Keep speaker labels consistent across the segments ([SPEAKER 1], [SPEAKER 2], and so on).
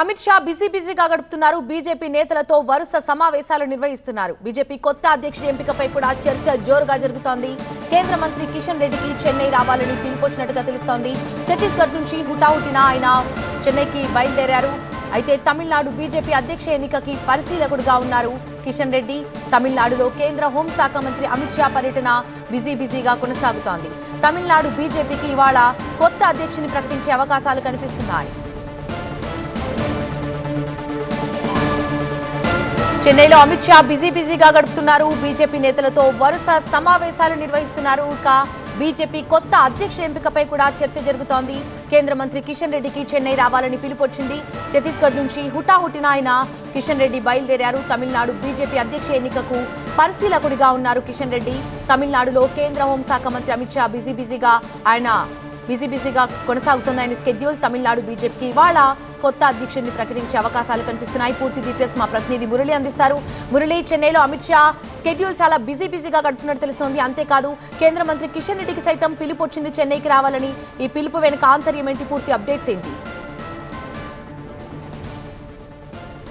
[SPEAKER 1] Amit Shah busy బిజీగా గడుపుతున్నారు. BJP నేతలతో వరుస సమావేశాలు నిర్వహిస్తున్నారు. బీజేపీ కొత్త అధ్యక్షుడి ఎంపికపై కూడా చర్చ జోరుగా జరుగుతోంది. కేంద్ర మంత్రి కిషన్ రెడ్డికి చెన్నై రావాలని పిలుపొచ్చినట్టుగా తెలుస్తోంది. ఛత్తీస్గఢ్ నుంచి హుటాహుటిన ఆయన చెన్నైకి బయలుదేరారు. అయితే తమిళనాడు బీజేపీ అధ్యక్ష ఎన్నికకి పరిశీలకుడుగా ఉన్నారు కిషన్ రెడ్డి. తమిళనాడులో కేంద్ర హోంశాఖ మంత్రి అమిత్ షా పర్యటన బిజీ బిజీగా కొనసాగుతోంది. తమిళనాడు బీజేపీకి ఇవాళ కొత్త అధ్యక్షుని ప్రకటించే అవకాశాలు కనిపిస్తున్నాయి. చెన్నైలో అమిత్ షా బిజీ బిజీగా గడుపుతున్నారు. బీజేపీ నేతలతో వరుస సమావేశాలు నిర్వహిస్తున్నారు. ఇక బీజేపీ కొత్త అధ్యక్ష ఎంపికపై కూడా చర్చ జరుగుతోంది. కేంద్ర మంత్రి కిషన్ రెడ్డికి చెన్నై రావాలని పిలుపొచ్చింది. ఛత్తీస్గఢ్ నుంచి హుటాహుటిన ఆయన కిషన్ రెడ్డి బయలుదేరారు. తమిళనాడు బీజేపీ అధ్యక్ష ఎన్నికకు పరిశీలకుడిగా ఉన్నారు కిషన్ రెడ్డి. తమిళనాడులో కేంద్ర హోంశాఖ మంత్రి అమిత్ షా బిజీ బిజీగా ఆయన బిజీ బిజీగా కొనసాగుతుంది ఆయన స్కెడ్యూల్ తమిళనాడు బీజేపీకి ఇవాళ కొత్త అధ్యక్షుడిని ప్రకటించే అవకాశాలు కనిపిస్తున్నాయి. పూర్తి డీటెయిల్స్ మా ప్రతినిధి మురళి అందిస్తారు. మురళి చెన్నైలో అమిత్ షా స్కెడ్యూల్ చాలా బిజీ బిజీగా గడుపుతున్నట్టు తెలుస్తోంది. అంతేకాదు కేంద్ర మంత్రి కిషన్ రెడ్డికి సైతం పిలుపు వచ్చింది. చెన్నైకి రావాలని ఈ పిలుపు వెనుక ఆంతర్యం ఏంటి? పూర్తి అప్డేట్స్ ఏంటి?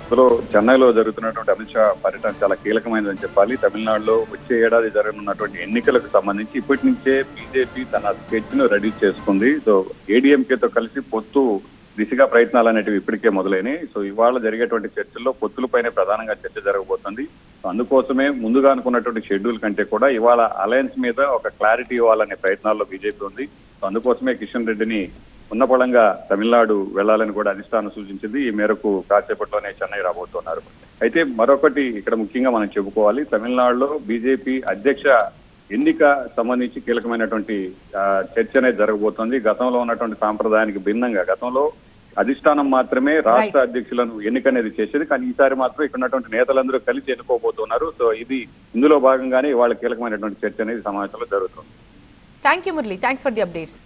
[SPEAKER 2] ఇందులో చెన్నైలో జరుగుతున్నటువంటి అమిత్ షా పర్యటన చాలా కీలకమైనదని చెప్పాలి. తమిళనాడులో వచ్చే ఏడాది జరగనున్నటువంటి ఎన్నికలకు సంబంధించి ఇప్పటి నుంచే బీజేపీ తన స్కెచ్ను రెడీ చేసుకుంది. సో ఏడీఎంకేతో కలిసి పొత్తు దిశగా ప్రయత్నాలు అనేటివి ఇప్పటికే మొదలైనవి సో ఇవాళ జరిగేటువంటి చర్చల్లో పొత్తులపైనే ప్రధానంగా చర్చ జరగబోతుంది. సో అందుకోసమే ముందుగా అనుకున్నటువంటి షెడ్యూల్ కంటే కూడా ఇవాళ అలయన్స్ మీద ఒక క్లారిటీ ఇవ్వాలనే ప్రయత్నాల్లో బీజేపీ ఉంది. సో అందుకోసమే కిషన్ రెడ్డిని ఉన్నపళంగా తమిళనాడు వెళ్ళాలని కూడా అధిష్టానం సూచించింది. ఈ మేరకు కాసేపట్లోనే చెన్నై రాబోతున్నారు. అయితే మరొకటి ఇక్కడ ముఖ్యంగా మనం చెప్పుకోవాలి. తమిళనాడులో బీజేపీ అధ్యక్ష ఎన్నిక సంబంధించి కీలకమైనటువంటి చర్చ అనేది జరగబోతోంది. గతంలో ఉన్నటువంటి సాంప్రదాయానికి భిన్నంగా గతంలో అధిష్టానం మాత్రమే రాష్ట్ర అధ్యక్షులను ఎన్నిక అనేది చేసేది. కానీ ఈసారి మాత్రం ఇక్కడ ఉన్నటువంటి నేతలందరూ కలిసి ఎన్నుకోబోతున్నారు. సో ఇది ఇందులో భాగంగానే ఇవాళ కీలకమైనటువంటి చర్చ అనేది సమావేశంలో జరుగుతుంది.
[SPEAKER 1] Thank you Murali thanks for the updates